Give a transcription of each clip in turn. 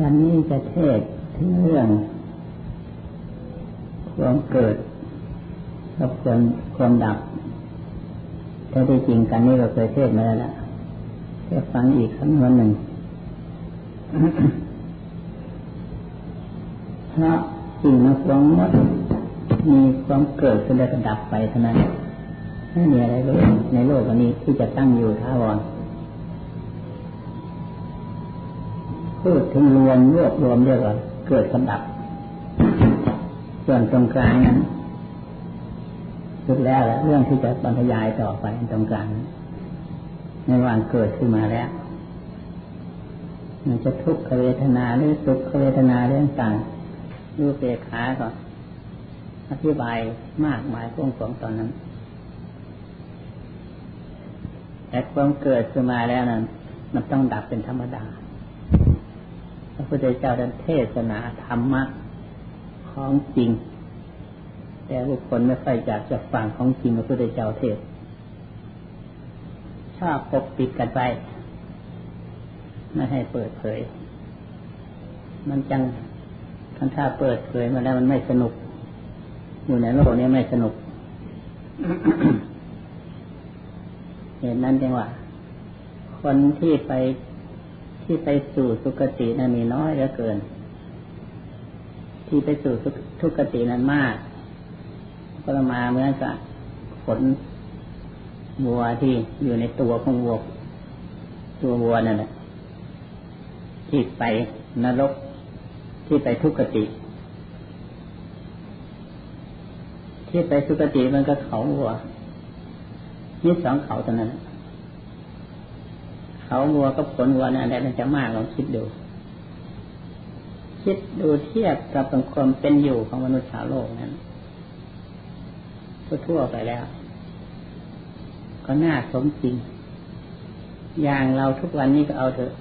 วันนี้จะเทศถึงเรื่องความเกิดกับความความดับถ้าได้จริงกันนี่เราเคยเทศมาแล้วล่ะแค่ฟังอีกครั้งวันหนึ่งเพราะสิ่งทั้งวงหมดมีความเกิดขึ้นแล้วก็ดับไปเท่านั้นไม่มีอะไรเลยในโลกอันนี้ที่จะตั้งอยู่ท้าวร พูดถึงรวมรวบรวมเรียกว่าเกิดกับดับ ส่วนตรงกลางนั้นสุดแล้วเรื่องที่จะบรรยายต่อไปตรงกลางในวันเกิดขึ้นมาแล้วมันจะทุกขเวทนาหรือสุขเวทนาเรื่องต่างรูปเปขาก็อธิบายมากมายกว้างขวางตอนนั้น แต่ความเกิดขึ้นมาแล้วนั้นมันต้องดับเป็นธรรมดา ระพุทธเจ้าดันเทศนาธรรมะของจริง แต่บุคคลไม่ค่อยอยากจะฟังของจริงพระพุทธเจ้าเทศ ชอบปกปิดกันไป ไม่ให้เปิดเผย มันจังทันถ้าเปิดเผยมาแล้วมันไม่สนุก อยู่ในโลกนี้ไม่สนุกเห็นนั้นจังว่า คนที่ไป ที่ไปสู่สุคตินั้นมีน้อยเหลือเกิน ที่ไปสู่ทุกตินั้นมากก็มาเหมือนกับขนวัวที่อยู่ในตัวของวัวตัววัวนั่นแหละที่ไปนรกที่ไปทุกติ ที่ไปสุกติมันก็เขาวัวนี่สองเขาเท่านั้น เขาวัวกับขนวัวนั่นแหละมันจะมากลองคิดดู คิดดูเทียบกับความเป็นอยู่ของมนุษย์ชาวโลกนั้นทั่วไปแล้ว ก็น่าสมจริง อย่างเราทุกวันนี้ก็เอาเถอะ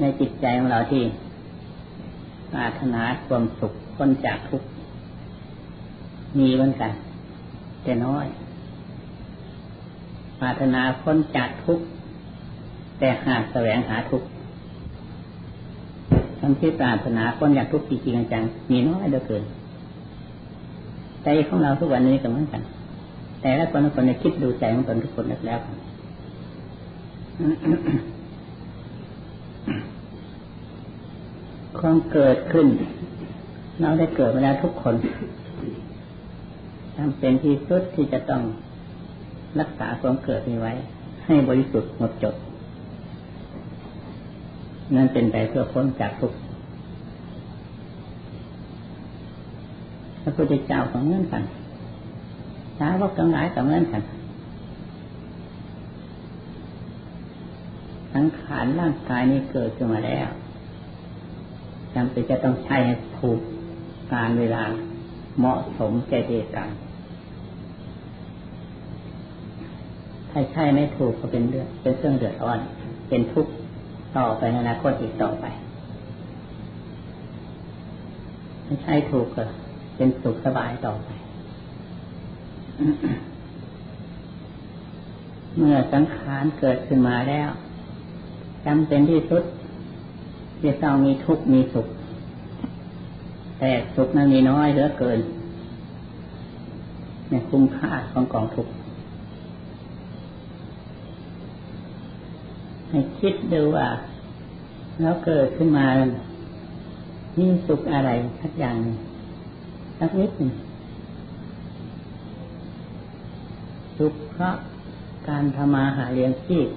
ในจิตใจของเราที่ปรารถนาความสุขพ้นจากทุกข์มีเหมือนกัน แต่น้อย ปรารถนาพ้นจากทุกข์แต่หากแสวงหาทุกข์ทั้งที่ปรารถนาพ้นจากทุกข์จริงๆจังมีน้อยเหลือเกินใจของเราทุกวันนี้ก็เหมือนกัน แต่ละคนละคนในคิดดูใจของตนทุกคนแล้วความเกิดขึ้น เราได้เกิดมาแล้วทุกคนจำเป็นที่สุดที่จะต้อง รักษาความเกิดนี้ไว้ ให้บริสุทธิ์หมดจด นั่นเป็นไปเพื่อพ้นจากทุกข์พระพุทธเจ้าของเงื่อนกันสาวกทั้งหลายกับเงื่อนกันสังขารร่างกายนี้เกิดขึ้นมาแล้วจำเป็นจะต้องใช้ให้ถูกการเวลาเหมาะสมแก่เหตุการณ์ ใช่ไม่ถูกก็เป็นเดือดเป็นเครื่องเดือดร้อน เป็นทุกข์ต่อไปในอนาคตอีกต่อไป ไม่ใช่ถูกก็เป็นสุขสบายต่อไป เมื่อสังขารเกิดขึ้นมาแล้วจำเป็นที่สุดจะต้องมีทุกข์มีสุข แต่สุขนั้นมีน้อยเหลือเกินในคุ้มค่าของกองทุกข์ ให้คิดดูว่าแล้วเกิดขึ้นมามีสุขอะไรสักอย่างสักนิดหนึ่งสุขเพราะการทำมาหาเลี้ยงชีพ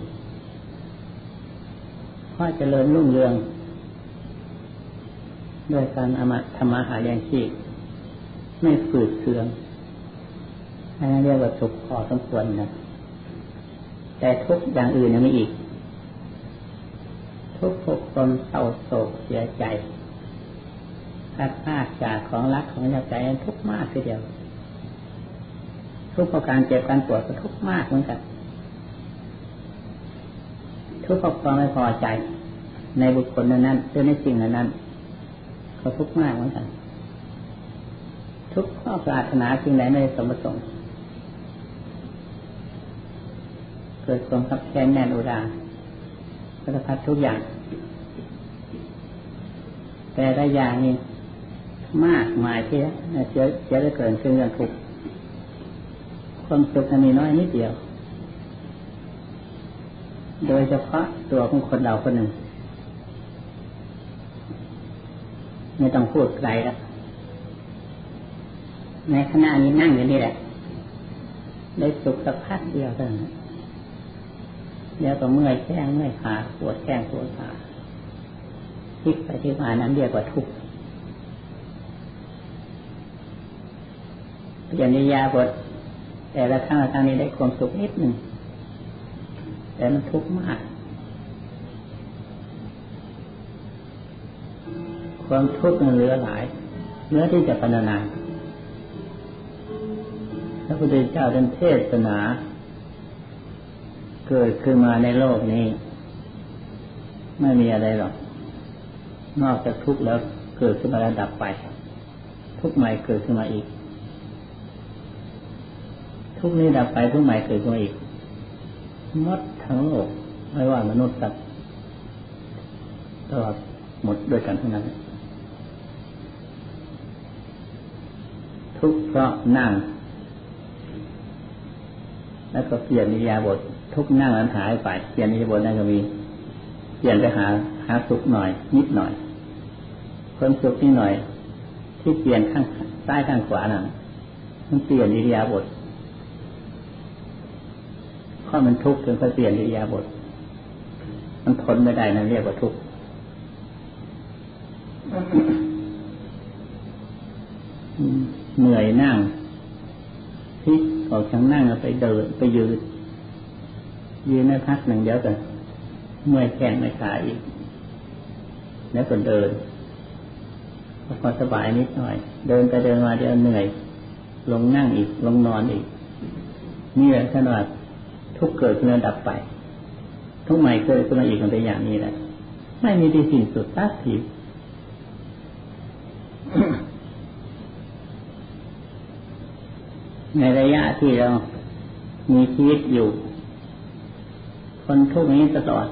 เพราะเจริญรุ่งเรืองด้วยการอามาธรรมาหาเลี้ยงชีพไม่ฝืดเคืองอันนั้นเรียกว่าสุขพอสมควรนะแต่ทุกอย่างอื่นยังไม่อีก ทุกทุกคนเศร้าโศกเสียใจพัดพลาดจากของรักของยาใจทุกมากทีเดียว ทุกปราะการเจ็บการปวดก็ทุกมากเหมือนกัน ทุกปราะการไม่พอใจ ในบุคคลนั้นหรือในสิ่งนั้นก็ทุกข์มากเหมือนกัน ทุกข้อปรารถนาสิ่งใดไม่สมประสงค์เกิดความขับแค้นแน่นอุรา สารพัดทุกอย่าง แต่ละอย่างนี้มากมายที่เจะจะได้เกิดขึ้นเรื่องทุกข์ความสุขมีน้อยนิดเดียว โดยเฉพาะตัวของคนเราคนหนึ่ง ไม่ต้องพูดไกลแล้วในขณะนี้นั่งอยู่นี่แหละ ได้สุขสักพักเดียวเท่านั้น เดี๋ยวก็เมื่อยแข้งเมื่อยขาปวดแข้งปวดขาพลิกไปที่มานั้นเรียกว่าทุกข์อย่านียาบทแต่ละครั้งละครั้งนี้ได้ความสุขนิดหนึ่งแต่มันทุกข์มาก ความทุกข์มันเหลือหลายเนื้อที่จะพรรณนาพระพุทธเจ้าท่านเทศนา เกิดขึ้นมาในโลกนี้ ไม่มีอะไรหรอก นอกจากทุกข์แล้วเกิดขึ้นมาแล้วดับไป ทุกข์ใหม่เกิดขึ้นมาอีก ทุกนี้ดับไปทุกข์ใหม่เกิดขึ้นมาอีกมดทั้งโลกไม่ว่ามนุษย์สัตว์ตลอดหมดด้วยกันทั้งนั้น ทุกเพราะนั่ง แล้วก็เปลี่ยนนิยาบท ทุกนั่งนั้นหายไปเปลี่ยนนิยาบนั่นก็มีเปลี่ยนไปหาหาสุขหน่อย นิดหน่อยเพิ่มสุขนิดหน่อย ที่เปลี่ยนข้างซ้ายข้างขวานั่นมันเปลี่ยนนิริยาบทราะมันทุกข์จนเขาเปลี่ยนอิริยาบถมันทนไม่ได้นั่นเรียกว่าทุกข์เหนื่อยนั่งพลิกออกจากนั่งไปเดินไปยืน ยืนได้พักหนึ่งเดียวกันเมื่อยแขนไม่ขาอีก แล้วก็เดินพอสบายนิดหน่อย เดินไปเดินมาเดี๋ยวเหนื่อย ลงนั่งอีก ลงนอนอีก นี่แหละขนาดทุกเกิดขึ้นแล้วดับไป ทุกใหม่เกิดขึ้นมาอีกมันเป็นอย่างนี้แหละ ไม่มีที่สิ้นสุดสักทีในระยะที่เรามีชีวิตอยู่ คนทุกนี้ตลอด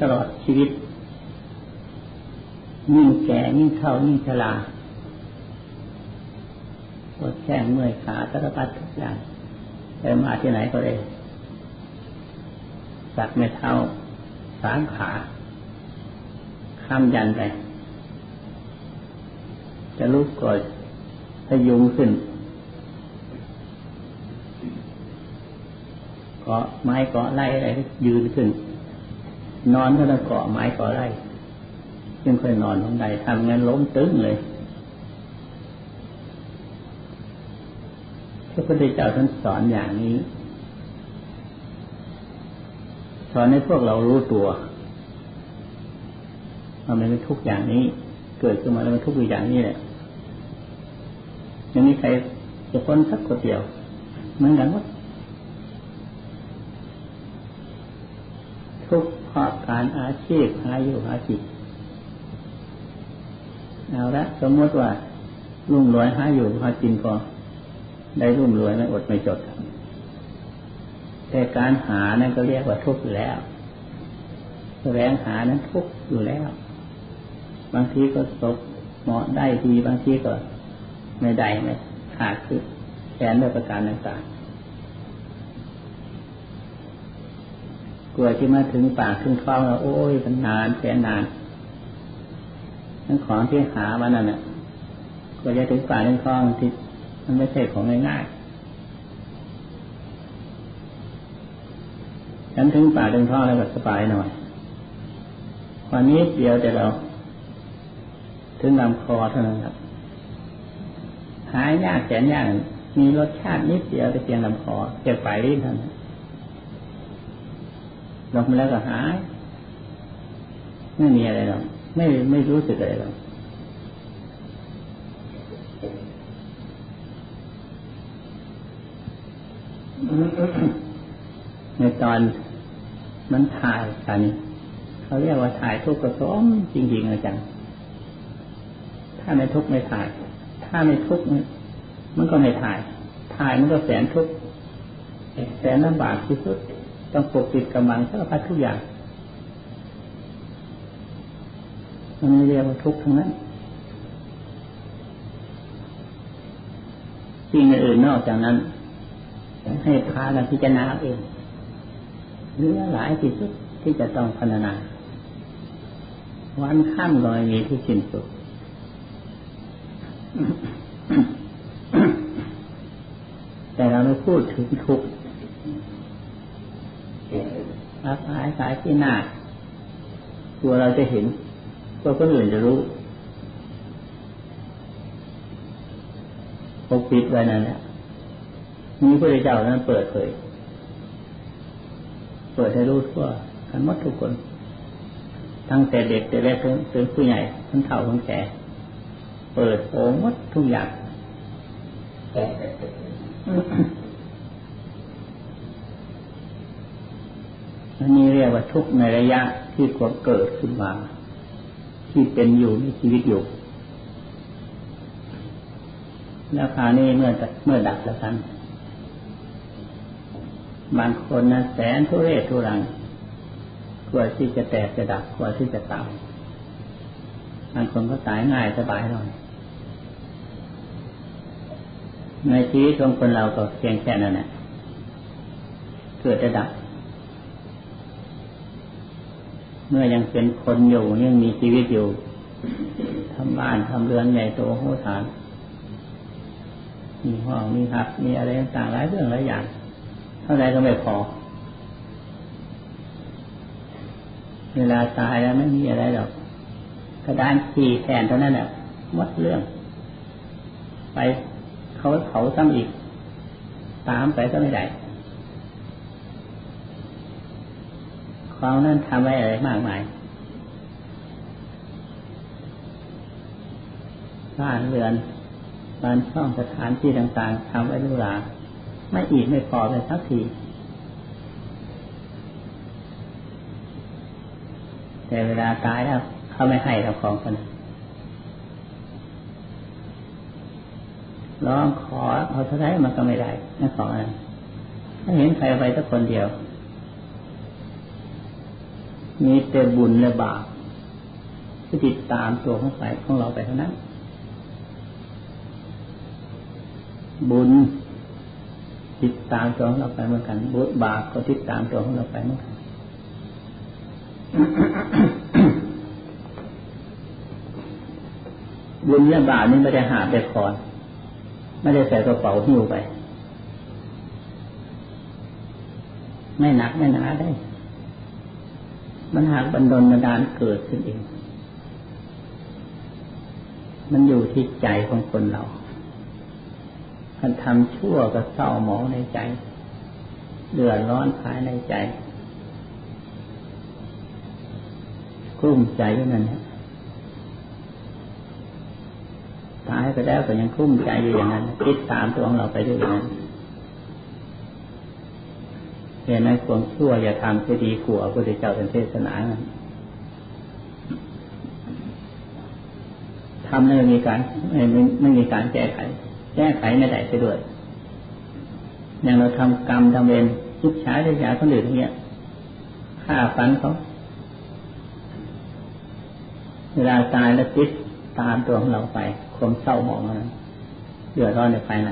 ตลอดชีวิตยิ่งแก่ยิ่งเท่ายิ่งชราปวดแข้งเมื่อยขาสารพัดทุกอย่างไปมาที่ไหนก็ได้สักไม่เท้าสามขา ข้ามยันไป จะลุกก่อนพยุงขึ้น เกาะไม้เกาะไล่อะไรยืนขึ้น นอนก็ต้องเกาะไม้เกาะไล่จึงค่อยนอนลงใดทำงั้นล้มตึงเลยพระพุทธเจ้าท่านสอนอย่างนี้ สอนให้พวกเรารู้ตัวว่ามันเป็นทุกอย่างนี้ เกิดขึ้นมาแล้วมันทุกอย่างนี้แหละยังมีใครจะพ้นสักคนเดียวเหมือนกันว่า ทุกเพราะการอาชีพหาอยู่หาจิตเอาละสมมติว่ารุ่มรวยหาอยู่หาจินก็ได้รุ่มรวยไม่อดไม่จดแต่การหานั้นก็เรียกว่าทุกข์อยู่แล้วแสวงหานั้นทุกข์อยู่แล้ว บางทีก็ตกเหมาะได้ดีบางทีก็ไม่ได้ไม่ขาดคือแทนด้วยประการต่างๆ กลัวที่มาถึงปากถึงท้องแล้วโอ้ยมันนานแสนนานทั้งของที่หามานั่นน่ะกว่าจะถึงปากถึงท้องที่มันไม่ใช่ของง่ายๆฉันถึงป่าถึงท้องแล้วก็สบายหน่อยวันนี้เดียวแต่เรา ถึงลำคอเท่านั้นครับหายยากแสนยากมีรสชาตินิดเดียวแต่เพียงลำคอเจ็บปลายลิ้นเท่านั้น ลงมาแล้วก็หาย ไม่มีอะไรหรอกไม่ไม่รู้สึกอะไรหรอกในตอนมันถ่ายกันเขาเรียกว่าถ่ายทุกข์กระสมจริงๆอาจารย์ถ้าไม่ทุกข์ไม่ถ่าย ถ้าไม่ทุกข์มันก็ไม่ถ่าย ถ่ายมันก็แสนทุกข์แสนลำบากที่สุด ต้องปกปิดกำลังสารพัดทุกอย่างมันเรียกว่าทุกข์ทั้งนั้นสิ่งอื่นนอกจากนั้น ให้พากันพิจารณาเองเรื่องหลายที่สุดที่จะต้องพัฒนา วันข้ามลอยมีที่สิ้นสุดแต่เราไม่พูดถึงทุกข์ รักหายสายที่หน้าตัวเราจะเห็นตัวคนอื่นจะรู้ปกปิดไว้นั่นแหละมีพระเจ้านั้นเปิดเผย เปิดให้รู้ทั่วกันหมดทุกคน ทั้งแต่เด็กแต่เล็กถึงผู้ใหญ่ทั้งเฒ่าทั้งแก่เปิดโผงหมดทุกอย่าง นนี้เรียกว่าทุกในระยะที่ควรเกิดขึ้นมา ที่เป็นอยู่ในชีวิตอยู่ แล้วคราวนี้เมื่อเมื่อดับแล้วกันบางคนนะแสนทุเรศทุรังกลัวที่จะแตกจะดับกลัวที่จะตายบางคนก็ตายง่ายสบายหน่อยในชีวิตของคนเราก็เพียงแค่นั้นแหละเกิดจะดับ เมื่อยังเป็นคนอยู่ยังมีชีวิตอยู่ทำบ้านทำเรือนใหญ่โตโหฐาน มีห้องมีหับ มีอะไรต่างๆหลายเรื่องหลายอย่าง เท่าไรก็ไม่พอ เวลาตายแล้วไม่มีอะไรหรอกกระดานขี่แทนเท่านั้นแหละหมดเรื่อง ไปเขาเผาซ้ำอีก ตามไปก็ไม่ได้ ควานั้นทำไว้อะไรมากมายบ้านเรือนบ้านช่องสถานที่ต่างๆทำไว้ดูหลาไม่อีกไม่พอเลยสักที แต่เวลาตายแล้วเขาไม่ให้เราของคนร้องขอเอาเท่าไรมันก็ไม่ได้นั่นของอะไรถ้าเห็นใครไปสักคนเดียว มีแต่บุญและบาปที่ติดตามตัวของไปของเราไปเท่านั้น บุญติดตามตัวของเราไปเหมือนกันบุญบาปก็ติดตามตัวของเราไปเหมือนกันบุญและบาปนี่ไม่ได้หาไปคอนไม่ได้ใส่กระเป๋าหิ้วไป ไม่หนักไม่หนาได้ มันหากบันดลบันดาลเกิดขึ้นเอง มันอยู่ที่ใจของคนเราคันทำชั่วก็เศร้าหมองในใจ เดือดร้อนภายในใจกลุ้มใจอยู่นั่นแหละตายไปแล้วก็ยังคุ้มใจอยู่อย่างนั้นคิดตามตัวของเราไปด้วยอย่างนั้น เห็นไหมความชั่วอย่าทำจะดีกว่าพระพุทธเจ้าเป็นเทศนาทำไม่มีการไม่ไม่มีการแก้ไข แก้ไขไม่ได้ไปด้วยอย่างเราทำกรรมทำเวรทุกช้าทุกช้าคนอื่นอย่างเงี้ยฆ่าฟันเขาเวลาตายแล้วคิดตามตัวของเราไปความเศร้าหมองนั้นเดือดร้อนในภายใน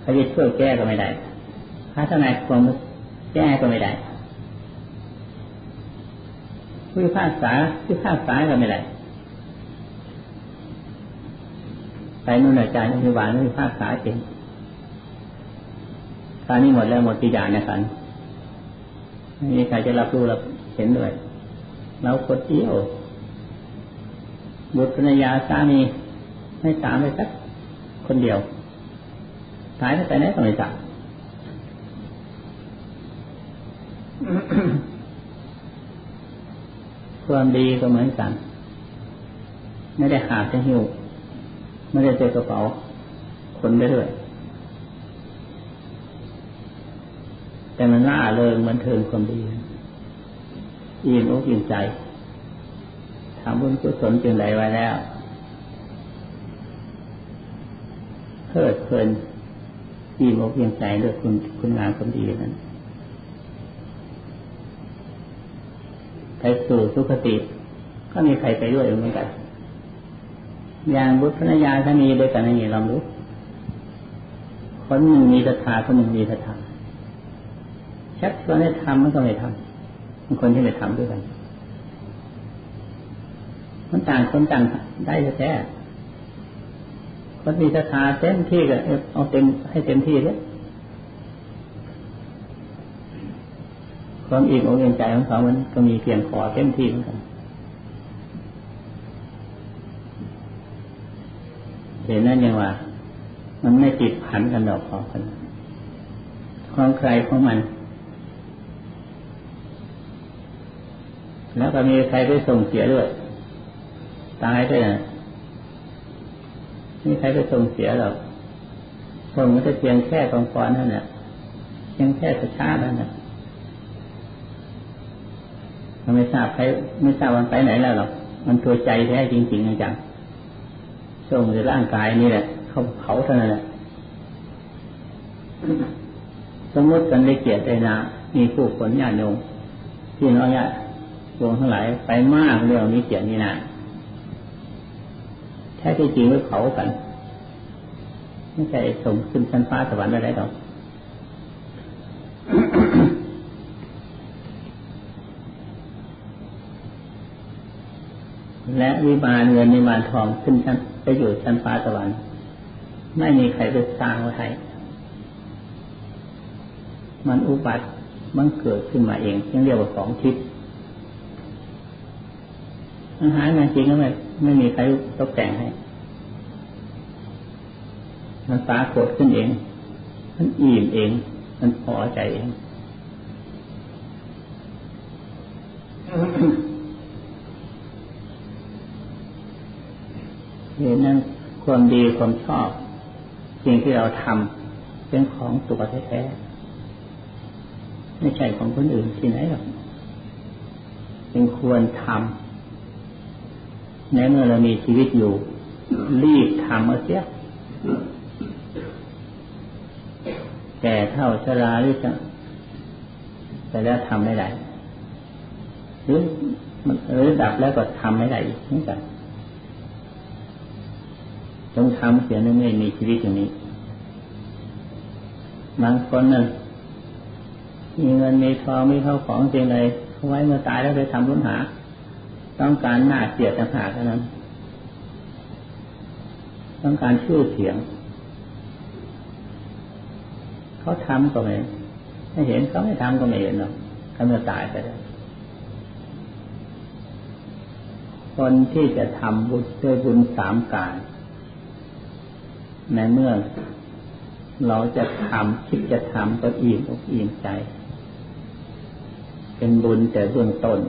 เขาจะช่วยแก้ก็ไม่ได้ถ้าท่านไหนความ แก้ก็ไม่ได้พิพากษาพิพากษาก็ไม่ได้ไปนู่นอาจารย์พิบาลพิพากษาจริงตอนนี้หมดแล้วหมดปีจานนะครับนี่ใครจะรับรู้รับเห็นด้วยเราคนเดียวบุตรภรรยาสามีไม่ตามไปสักคนเดียวตายตั้งแต่ไหนก็ไม่ตาม ความดีก็เหมือนกัน ไม่ได้หาจะหิวไม่ได้เจอกระเป๋าคนไปด้วยแต่มันน่าเลยเหมือนเทินความดีอิ่มอกอิ่มใจทำบุญกุศลจึงใดไว้แล้วเพลิดเพลินที่มกยังใจด้วยคุณคุณงามความดีนั้น ไปสู่สุคติ ก็มีใครไปด้วยเหมือนกัน อย่างบุตรภรรยาถ้ามีด้วยกันนี้ลองดูคนหนึ่งมีศรัทธาคนหนึ่งมีศรัทธาชักชวนให้ทำมันก็ไม่ทำบางคนที่ไม่ทำด้วยกันมันต่างคนต่างได้แท้คนมีศรัทธาเต็มที่ก็เอาเต็มให้เต็มที่เลย ความอิ่มอกอิ่มใจของเขามันก็มีเพียงพอเต็มที่เหมือนกันเห็นนั่นยังว่า มันไม่ติดพันกันดอกพอกันความใครของมัน แล้วก็มีใครไปส่งเสียด้วยตายด้วยนะมีใครไปส่งเสียหรอกส่งมันจะเพียงแค่กองฟอนนั่นแหละเพียงแค่สชานั่นแหละ มันไม่ทราบใครไม่ทราบวันไปไหนแล้วหรอกมันตัวใจแท้จริงๆจังส่งในร่างกายนี่แหละเขาเผาเท่านั้นแหละสมมติกันได้เกียรติได้นามีผู้คนญาติโยมพี่น้องญาติโยมทั้งหลายไปมากเรื่องนี้เกียรตินี่นาแท้ที่จริงไว้เผากันไม่ใช่ส่งขึ้นชั้นฟ้าสวรรค์อะไรหรอก และวิมานเงินวิมานทองขึ้นชั้นไปอยู่ชั้นฟ้าสวรรค์ไม่มีใครไปสร้างไว้ให้มันอุบัติมันเกิดขึ้นมาเองที่เรียกว่าของทิพย์อาหารงานจริงก็ไม่ไม่มีใครตกแต่งให้มันปรากฏขึ้นเอง มันอิ่มเอง มันพอใจเอง เหตุนั้นความดีความชอบ สิ่งที่เราทำเป็นของตัวแท้ๆไม่ใช่ของคนอื่นที่ไหนหรอกเป็นควรทำในเมื่อเรามีชีวิตอยู่ รีบทำเอาเสียแต่เท่าชราหรือจะแต่แล้วทำไม่ได้หรือหรือดับแล้วก็ทำไม่ได้อีกเหมือนกัน ต้องทำเสียนั่นไม่มีชีวิตอย่างนี้บางคนน่ะมีเงินมีทองมีข้าของจริงเลยเขาไว้เมื่อตายแล้วไปทำรุ่นหา ต้องการหน้าเสียต่างหากเท่านั้น ต้องการชื่อเสียง เขาทำก็ไม่ไม่เห็นเขาไม่ทำก็ไม่เห็นหรอกเขาเมื่อตายไปแล้วคนที่จะทำบุญด้วยบุญสามการ ในเมื่อเราจะทำคิดจะทำก็อิ่มอกอิ่มใจ เป็นบุญแต่เบื้องต้น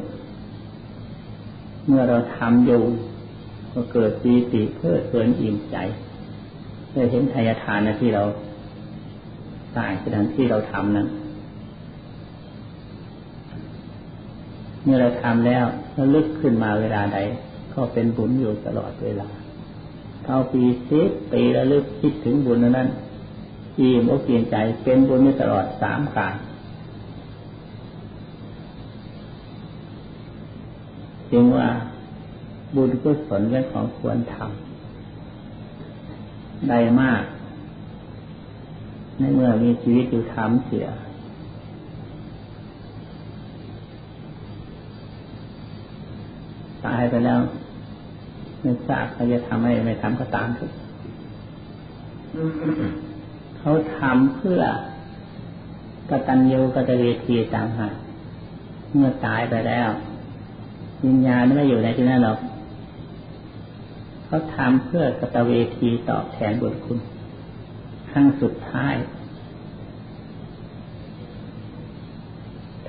เมื่อเราทำอยู่ ก็เกิดปีติเพื่อเพลินอิ่มใจเพื่อเห็นทายทานนะที่เราสร้างสถานที่เราทำนั้น เมื่อเราทำแล้วแล้วลึกขึ้นมาเวลาใด ก็เป็นบุญอยู่ตลอดเวลา เอาปีสิบปีแล้วลึกคิดถึงบุญนั้นอิ่มอกอิ่มใจเป็นบุญนี้ตลอดสามการจึงว่าบุญกุศลเป็นของควรทำได้มาก ในเมื่อมีชีวิตอยู่ทำเสียตายไปแล้ว ไม่ทราบเขาจะทำให้ไม่ทำก็ตามทุกเขาทำเพื่อกตัญญูกตเวทีต่างหากเมื่อตายไปแล้ววิญญาณไม่อยู่ในที่นั้นหรอกเขาทำเพื่อกตเวทีตอบแทนบุญคุณขั้งสุดท้าย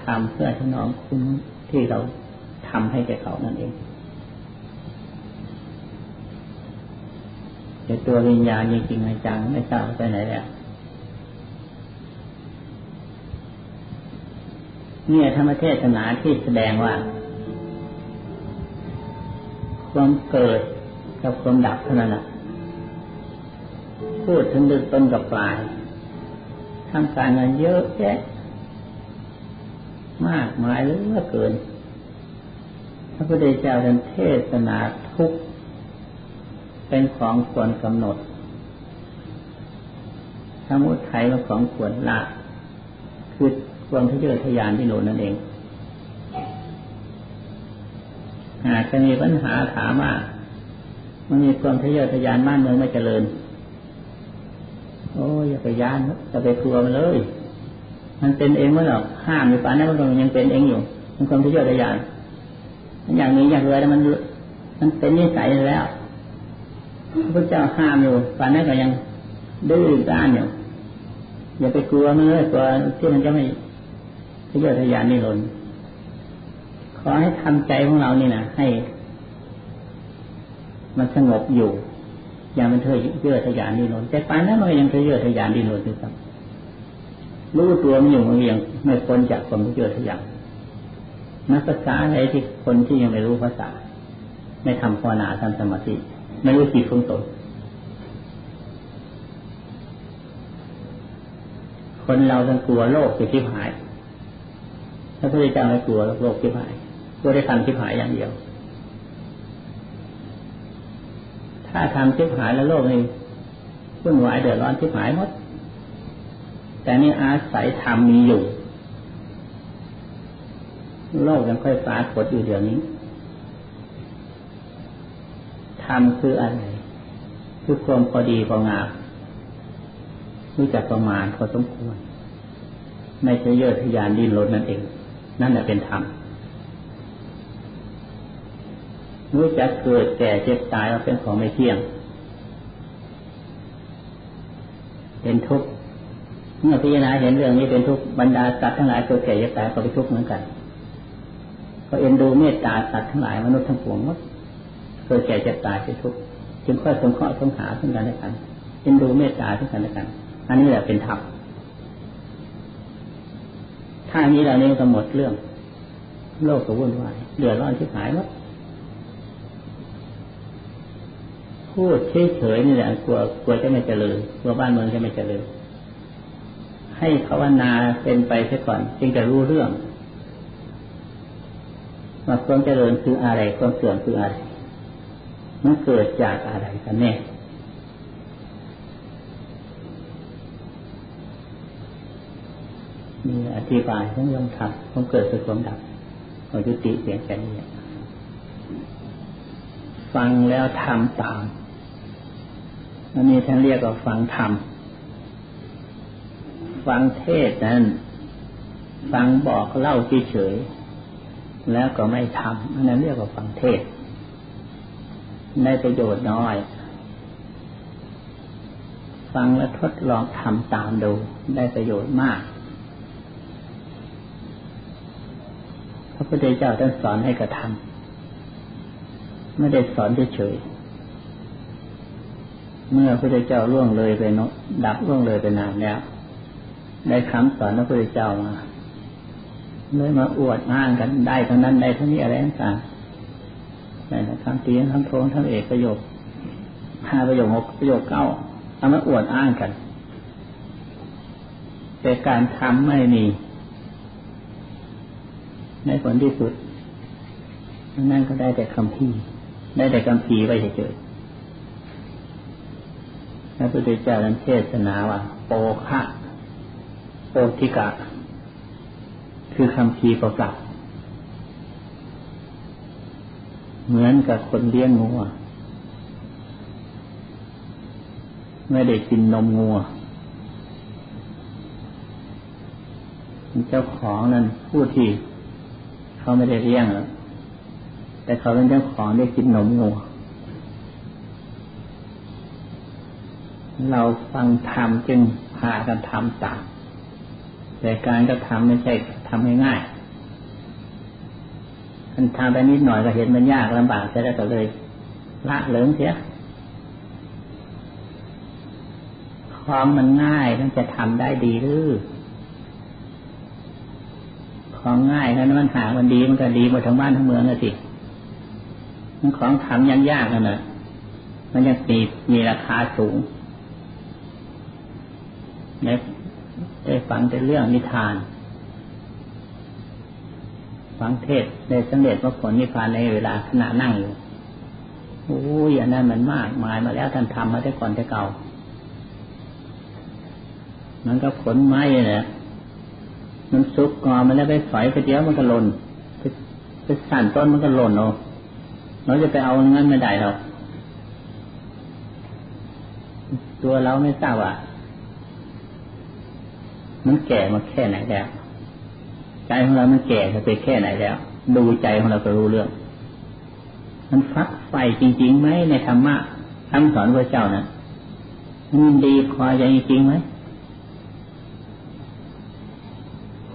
ทำเพื่อถนอมคุณที่เราทำให้แก่เขานั่นเอง แต่ตัววิญญาณจริงๆจังไม่ทราบไปไหนแล้วเนี่ยธรรมเทศนาที่แสดงว่า ความเกิดกับความดับเท่านั้นพูดถึงดึกต้นกับปลายทำการงานเยอะแยะมากมายเหลือเกินพระพุทธเจ้าท่านเทศนาทุก เป็นของควรกำหนดสมุทัยเป็นของควรละคือความทะเยอทะยานที่โลนั่นเองหากจะมีปัญหาถามว่ามันมีความทะเยอทะยานบ้านเมืองไม่เจริญ โอ้ยอย่าไปยานอย่าไปกลัวมันเลย มันเป็นเองเมื่อหรอกห้ามอยู่ป่านนั้นมันยังเป็นเองอยู่ มันความทะเยอทะยาน อย่างนี้อย่างไรมันมันเป็นนิสัยแล้ว พระเจ้าห้ามอยู่ป่านนั้นก็ยังดื้อด้านอยู่อย่าไปกลัวมันเลยกลัวที่มันจะไม่ทะเยอทะยานนี่หล่นขอให้ทำใจของเรานี่นะให้ มันสงบอยู่ อย่ามันเทเยอทะยานนี่หลนแต่ป่านนั้นมันยังทะเยอทะยานนี่หลนอยู่ครับรู้ตัวมันอยู่มันยังไม่พ้นจากความทะเยอทะยานนักภาษาอะไรที่คนที่ยังไม่รู้ภาษา ไม่ทำภาวนาทำสมาธิ ไม่รู้จิตของตนคนเราต้องกลัวโลกจะชิบหายถ้าพระเจ้าไม่กลัวโลกชิบหายกลัวได้ทำชิบหายอย่างเดียว ถ้าทำชิบหายแล้วโลกนี้วุ่นวายเดือดร้อนชิบหายหมด แต่นี่อาศัยธรรมมีอยู่ โลกยังค่อยปรากฏอยู่เดี๋ยวนี้ ธรรมคืออะไร คือความพอดีพองามรู้จักประมาณพอสมควรไม่ใช่เยอะทยานดินรถนั่นเอง นั่นแหละเป็นธรรมรู้จักเกิดแก่เจ็บตายว่าเป็นของไม่เที่ยง เป็นทุกข์เมื่อพิจารณาเห็นเรื่องนี้เป็นทุกข์บรรดาสัตว์ทั้งหลายเกิดแก่เจ็บตายก็เป็นทุกข์เหมือนกัน ก็เอ็นดูเมตตาสัตว์ทั้งหลายมนุษย์ทั้งปวงหมด เกิดแก่เจ็บตายเป็นทุกข์จึงค่อยสงเคราะห์สงหาซึ่งกันและกันเอ็นดูเมตตาซึ่งกันและกัน อันนี้แหละเป็นธรรมถ้านี้เราเนี่ยก็หมดเรื่อง โลกก็วุ่นวายเดือดร้อนที่หายหมดพูดเฉยๆนี่แหละกลัวกลัวจะไม่เจริญกลัวบ้านเมืองจะไม่เจริญให้ภาวนาเป็นไปเสียก่อน จึงจะรู้เรื่องว่าความเจริญคืออะไรความเสื่อมคืออะไร มันเกิดจากอะไรกันแน่มีอธิบายทั้งเรื่องธรรมต้องเกิดเป็นความดับขอยุติเสียงแค่นี้ฟังแล้วทำตามอันนี้ท่านเรียกว่าฟังธรรมฟังเทศนั้น ฟังบอกเล่าเฉยแล้วก็ไม่ทำอันนั้นเรียกว่าฟังเทศ ได้ประโยชน์น้อย ฟังแล้วทดลองทำตามดู ได้ประโยชน์มาก พระพุทธเจ้าท่านสอนให้กระทำไม่ได้สอนเฉยเมื่อพระพุทธเจ้าล่วงเลยไปนดับล่วงเลยไปนานแล้ว ได้คำสอนพระพุทธเจ้ามาเลยมาอวดอ้างกันได้ทั้งนั้นได้ทั้งนี้อะไรต่าง แต่คำตีคำโทงทั้งเอกประโยคห้าประโยคหกประโยคเก้าเอามาอวดอ้างกัน แต่การทำไม่มี ในผลที่สุด นั่นก็ได้แต่คำพีได้แต่คำพีไปเฉยๆพระพุทธเจ้าท่านเทศนาว่าโปคะโปธิกะ คือคำพีประกาศ เหมือนกับคนเลี้ยงงัวไม่ได้กินนมงัวเจ้าของนั้นผู้ที่เขาไม่ได้เลี้ยงหรอกแต่เขาเป็นเจ้าของได้กินนมงูเราฟังธรรมจึงพากันทำตามแต่การกระทำไม่ใช่ทำง่ายๆ มันทำไปนิดหน่อยก็เห็นมันยากลำบากใช่แล้วก็เลยละเลิงเสียความมันง่ายมันจะทำได้ดีหรือของง่ายนั้นมันหามันดีมันก็ดีหมดทั้งบ้านทั้งเมืองเลยสิมันของทำยังยากนั่นแหละมันยังมีมีราคาสูงได้ได้ฟังแต่เรื่องนิทาน ฟังเทศได้สำเร็จมรรคผลนิพพานในเวลาขณะนั่งอยู่โอ้ยอันนั้นมันมากมายมาแล้วท่านทำมาแต่ก่อนแต่เก่ามันก็ผลไม้เนี่ยมันสุกงอมันแล้วไปฝอยไปเดียวมันก็หล่นไปสั่นต้นมันก็หล่นเอาเราจะไปเอางั้นไม่ได้หรอกตัวเราไม่ทราบว่ามันแก่มาแค่ไหนแล้ว ใจของเรามันแก่ไปแค่ไหนแล้ว ดูใจของเราก็รู้เรื่อง มันฟักไฟจริงๆไหมในธรรมะคำสอนพระเจ้านะมันดีพอใจจริงไหม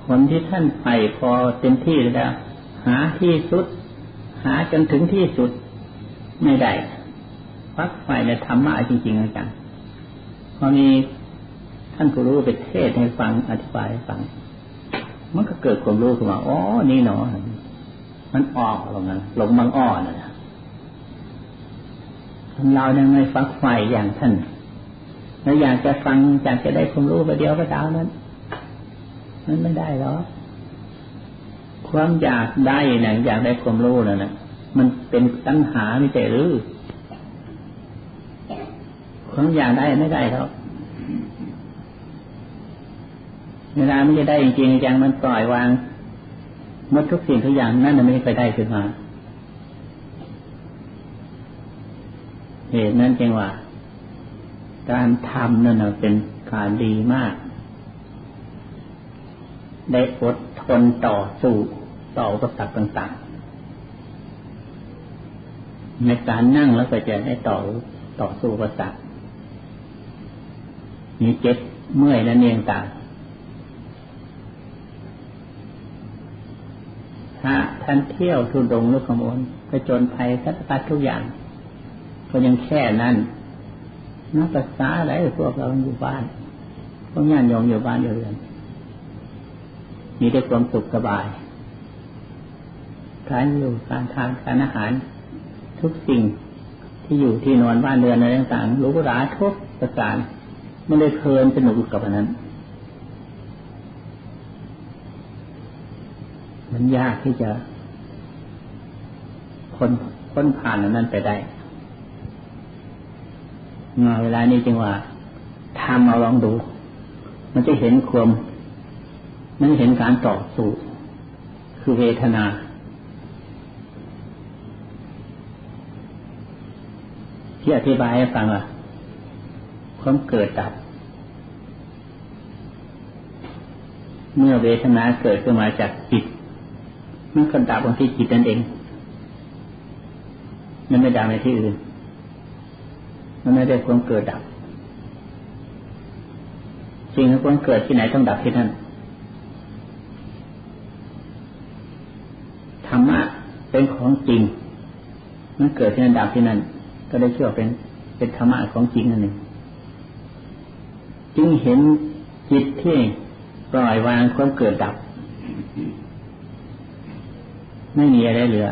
คนที่ท่านไปพอเต็มที่แล้ว หาที่สุด หาจนถึงที่สุด ไม่ได้ฟักไฟในธรรมะจริงๆจังพอมีท่านผู้รู้ไปเทศให้ฟังอธิบายให้ฟัง มันก็เกิดความรู้ขึ้นมาอ๋อนี่เนาะมันออกลงนั้นลงบางอ้อนะเรายังไม่ฟักไฟอย่างท่านแล้วอยากจะฟังอยากจะได้ความรู้ไปเดียวก็ดาวนั้น มันไม่ได้หรอกความอยากได้เนี่ยอยากได้ความรู้น่ะนะมันเป็นตัณหาไม่ใช่หรือความอยากได้ไม่ได้หรอก เวลาไม่จะได้จริงๆจังมันปล่อยวางหมดทุกสิ่งทุกอย่างนั่นมันไม่ไปได้ขึ้นมาเหตุนั้นจึงว่า การทำนั่นเป็นการดีมาก ได้อดทนต่อสู้ต่ออุปสรรคต่างๆ ในการนั่งแล้วก็จะได้ต่อต่อสู้อุปสรรคมีเจ็บเมื่อยและเนียงต่าง ถ้าท่านเที่ยวทุดงลุกขโมลกระจนภัยสัตว์พัดทุกอย่างก็ยังแค่นั้นนักศึกษาอะไรพวกเราอยู่บ้านพวกญาติโยมอยู่บ้านอยู่เรือนมีแต่ความสุขสบายการอยู่การทานการอาหาร ทุกสิ่งที่อยู่ที่นอนบ้านเรือนอะไรต่างๆรู้ราทุกประการไม่ได้เพลินสนุกกับอันนั้น มันยากที่จะพ้นพ้นผ่านอันนั้นไปได้งาเวลานี้จึงว่าทำเอาลองดู มันจะเห็นความ มันเห็นการต่อสู้คือเวทนาที่อธิบายให้ฟังอะความเกิดดับ เมื่อเวทนาเกิดขึ้นมาจากจิต มันก็ดับบางที่จิตนั่นเอง มันไม่ดับในที่อื่น มันไม่ได้ความเกิดดับสิ่งที่ความเกิดที่ไหนต้องดับที่นั่นธรรมะเป็นของจริง มันเกิดที่นั่นดับที่นั่น ก็ได้เชื่อเป็นเป็นธรรมะของจริงนั่นเองจึงเห็นจิตที่ปล่อยวางความเกิดดับ ไม่มีอะไรเหลือ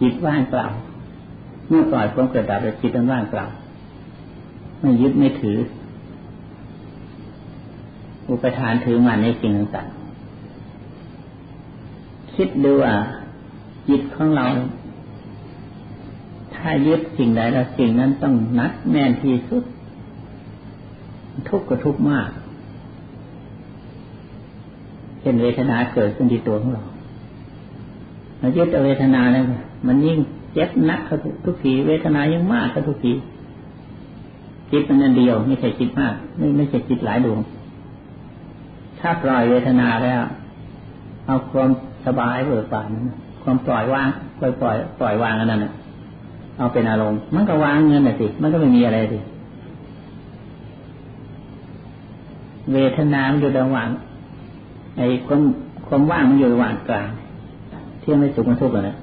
จิตว่างเปล่า เมื่อปล่อยความเกิดดับแล้วจิตมันว่างเปล่า ไม่ยึดไม่ถือ อุปทานถือมันในสิ่งต่างๆคิดดูว่าจิตของเรา ถ้ายึดสิ่งใดแล้วสิ่งนั้นต้องนัดแน่นที่สุด ทุกข์ก็ทุกข์มากเช่นเวทนาเกิดขึ้นที่ตัวของเรา ยึดเวทนาเนี่ยมันยิ่งเจ็บนักทุกทีเวทนายิ่งมากทุกทีจิตมันนันเดียวไม่ใช่จิตมาก ไม่ไม่ใช่จิตหลายดวง ถ้าปล่อยเวทนาแล้ว เอาความสบายเบิกบานความปล่อยวางปล่อยปล่อยปล่อยวางอันนั้นเอาเป็นอารมณ์มันก็วางเงินน่ะสิมันก็ไม่มีอะไรสิเวทนามันอยู่ระหว่างไอ้ความความว่างมันอยู่ระหว่างกลาง ที่ไม่สุขไม่ทุกข์นะ